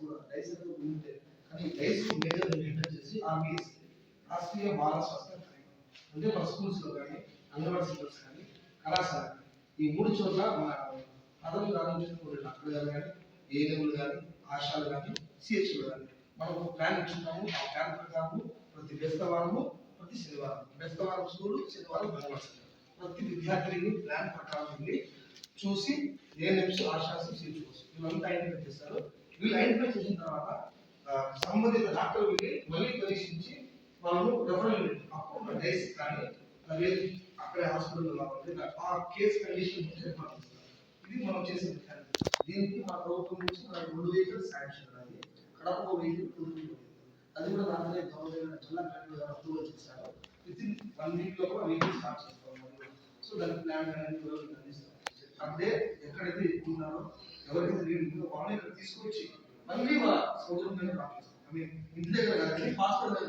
కూడా ఉంటే కానీ డైస్ మేజర్ మెయింటైన్ చేసి ఆర్బీఎస్ రాష్ట్రీయ బాల స్వాస్థ్య కార్యక్రమం. అంటే మన స్కూల్స్లో కానీ అంగన్వాడీ సెంటర్స్ కానీ కళాశాల ఈ మూడు చోట్ల మన పదవులు రాణించిన డాక్టర్ గారు కానీ ఏఎన్ఎంలు కానీ ఆశాలు కానీ సిహెచ్లు కానీ మనం ఒక ప్లాన్ ఇచ్చున్నాము ఆ ప్లాన్ ప్రకారము ప్రతి బెస్తవారము ప్రతి శనివారం. బెస్తవారం స్కూల్ శనివారం అంగన్వాడీ ప్రతి విద్యార్థిని ప్లాన్ ప్రకారం వెళ్ళి చూసి ఏఎన్ఎంస్ ఆశాస్ సిహెచ్ఓస్ ఇవంతా ఐడెంటిఫై చేస్తారు? వీళ్ళు ఐడెంటిఫై చేసిన తర్వాత సంబంధిత డాక్టర్ వెళ్ళి మళ్ళీ పరీక్షించి వాళ్ళు రెఫరల్ అప్పుడు డేస్ కానీ లేదు అక్కడే హాస్పిటల్లో కాబట్టి ఆ కేసు కండిషన్ ఇది మనం చేసే దీనికి మా ప్రభుత్వం నుంచి మనకు రెండు వెహికల్స్ శాంక్షన్ అది కడప వెహికల్ కుదురు అది కూడా దాంట్లో గవర్నమెంట్ జిల్లా కలెక్టర్ గారు అప్రూవల్ చేశారు. విత్ ఇన్ వన్ వీక్లో కూడా వెహికల్ స్టార్ట్ చేస్తాం. సో దాని ప్లాన్ అనేది అందిస్తాం అంటే ఎక్కడైతే ఉన్నారో ఎవరైతే లీడ్ వాళ్ళని ఇక్కడ తీసుకొచ్చి మళ్ళీ వాళ్ళ సౌకర్యం మీద ప్రాప్తిస్తాం ఐ మీన్ ఇంటి దగ్గర కానీ హాస్పిటల్